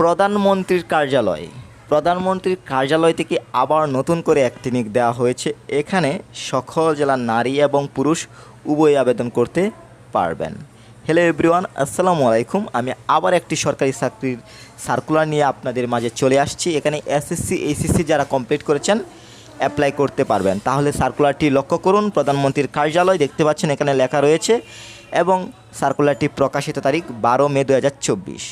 প্রধানমন্ত্রীর কার্যালয়। প্রধানমন্ত্রীর কার্যালয় থেকে আবার নতুন করে একটি নিক দেওয়া হয়েছে। এখানে সকল জেলার নারী এবং পুরুষ উভয় আবেদন করতে পারবেন। হ্যালো এভরিওয়ান আসসালামু আলাইকুম। আমি আবার একটি সরকারি চাকরির সার্কুলার নিয়ে আপনাদের মাঝে চলে আসছি। এখানে এসএসসি এইচএসসি যারা কমপ্লিট করেছেন অ্যাপ্লাই করতে পারবেন। তাহলে সার্কুলারটি লক্ষ্য করুন। প্রধানমন্ত্রীর কার্যালয় দেখতে পাচ্ছেন এখানে লেখা রয়েছে এবং সার্কুলারটি প্রকাশিত তারিখ বারো মে দু হাজার চব্বিশ।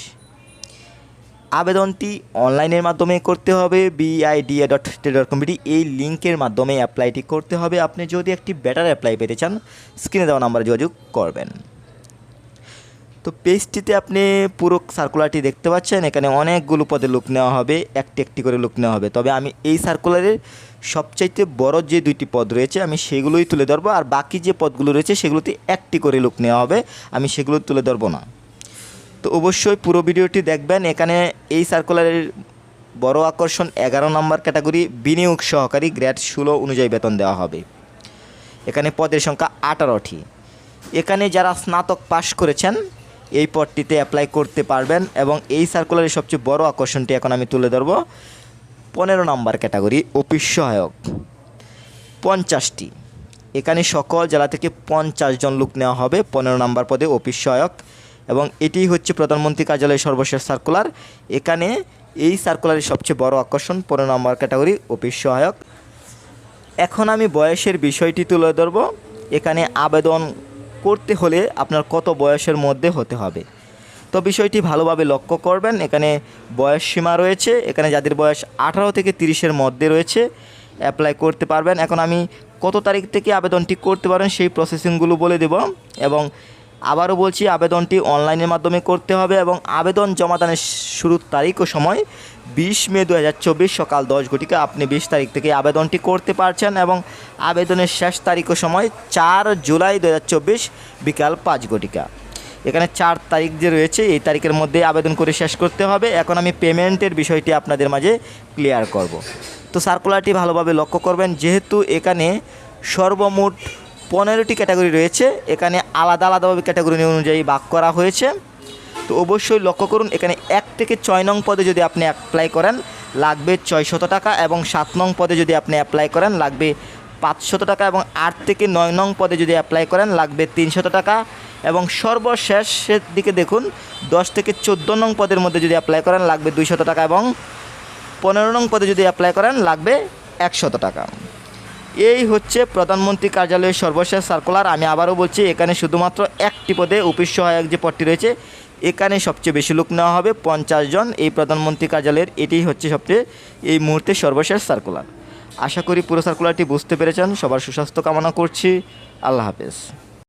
আবেদনটি অনলাইনের মাধ্যমে করতে হবে বিআইডিএ ডট ডট কমিটি এই লিঙ্কের মাধ্যমে অ্যাপ্লাইটি করতে হবে। আপনি যদি একটি বেটার অ্যাপ্লাই পেতে চান স্ক্রিনে দেওয়া নাম্বারে যোগাযোগ করবেন। তো পেজটিতে আপনি পুরো সার্কুলারটি দেখতে পাচ্ছেন। এখানে অনেকগুলো পদে লুক নেওয়া হবে, একটি একটি করে লুক নেওয়া হবে। তবে আমি এই সার্কুলারের সবচাইতে বড় যে দুইটি পদ রয়েছে, আমি সেগুলোই তুলে ধরবো। আর বাকি যে পদগুলো রয়েছে, সেগুলোতে একটি করে লুক নেওয়া হবে। আমি সেগুলো তুলে ধরবো না। তো অবশ্যই পুরো ভিডিওটি দেখবেন। এখানে এই সার্কুলারের বড় আকর্ষণ এগারো নম্বর ক্যাটাগরি বিনিয়োগ সহকারী গ্রেড ষোলো অনুযায়ী বেতন দেওয়া হবে। এখানে পদের সংখ্যা আঠারোটি। এখানে যারা স্নাতক পাশ করেছেন, এই পদটিতে অ্যাপ্লাই করতে পারবেন এবং এই সার্কুলারের সবচেয়ে বড় আকর্ষণটি এখন আমি তুলে ধরব। পনেরো নম্বর ক্যাটাগরি অফিস সহায়ক। পঞ্চাশটি। এখানে সকল জেলা থেকে পঞ্চাশ জন লোক নেওয়া হবে। পনেরো নম্বর পদে অফিস সহায়ক। এবং এটি হচ্ছে প্রধানমন্ত্রী কার্যালয়ের সর্বশেষ সার্কুলার এখানে এই সার্কুলারের সবচেয়ে বড় আকর্ষণ পনেরো নম্বর ক্যাটাগরি অফিস সহায়ক। এখন আমি বয়সের বিষয়টি তুলে ধরব। এখানে আবেদন করতে হলে আপনার কত বয়সের মধ্যে হতে হবে। তো বিষয়টি ভালোভাবে লক্ষ্য করবেন। এখানে বয়স সীমা রয়েছে। এখানে যাদের বয়স আঠারো থেকে তিরিশের মধ্যে রয়েছে অ্যাপ্লাই করতে পারবেন। এখন আমি কত তারিখ থেকে আবেদনটি করতে পারেন সেই প্রসেসিংগুলো বলে দেব এবং আবারও বলছি, আবেদনটি অনলাইনের মাধ্যমে করতে হবে এবং আবেদন জমাদানের শুরুর তারিখ ও সময় বিশ মে দু হাজার চব্বিশ সকাল দশ ঘটিকা। আপনি বিশ তারিখ থেকে আবেদনটি করতে পারছেন এবং আবেদনের শেষ তারিখ ও সময় চার জুলাই দু হাজার চব্বিশ বিকাল পাঁচ ঘটিকা। এখানে চার তারিখ যে রয়েছে, এই তারিখের মধ্যে আবেদন করে শেষ করতে হবে। এখন আমি পেমেন্টের বিষয়টি আপনাদের মাঝে ক্লিয়ার করব। তো সার্কুলারটি ভালোভাবে লক্ষ্য করবেন, যেহেতু এখানে সর্বমোট পনেরোটি ক্যাটাগরি রয়েছে। এখানে আলাদা আলাদাভাবে ক্যাটাগরি অনুযায়ী ভাগ করা হয়েছে। তো অবশ্যই লক্ষ্য করুন, এখানে এক থেকে ছয় নং পদে যদি আপনি অ্যাপ্লাই করেন, লাগবে ছয়শত টাকা এবং সাত নং পদে যদি আপনি অ্যাপ্লাই করেন, লাগবে পাঁচশত টাকা এবং আট থেকে নয় নং পদে যদি অ্যাপ্লাই করেন, লাগবে তিনশত টাকা। এবং সর্বশেষের দিকে দেখুন, দশ থেকে চোদ্দ নং পদের মধ্যে যদি অ্যাপ্লাই করেন, লাগবে দুইশত টাকা এবং পনেরো নং পদে যদি অ্যাপ্লাই করেন, লাগবে একশত টাকা। এই হচ্ছে প্রধানমন্ত্রী কার্যালয়ের সর্বশেষ সার্কুলার। আমি আবারও বলছি, এখানে শুধুমাত্র একটি পদে অফিস সহায়ক যে পদটি রয়েছে, এখানে সবচেয়ে বেশি লোক নেওয়া হবে, পঞ্চাশ জন। এই প্রধানমন্ত্রী কার্যালয়ের এটি হচ্ছে সবচেয়ে এই মুহূর্তে সর্বশেষ সার্কুলার। আশা করি পুরো সার্কুলারটি বুঝতে পেরেছেন। সবার সুস্বাস্থ্য কামনা করছি। আল্লাহ হাফেজ।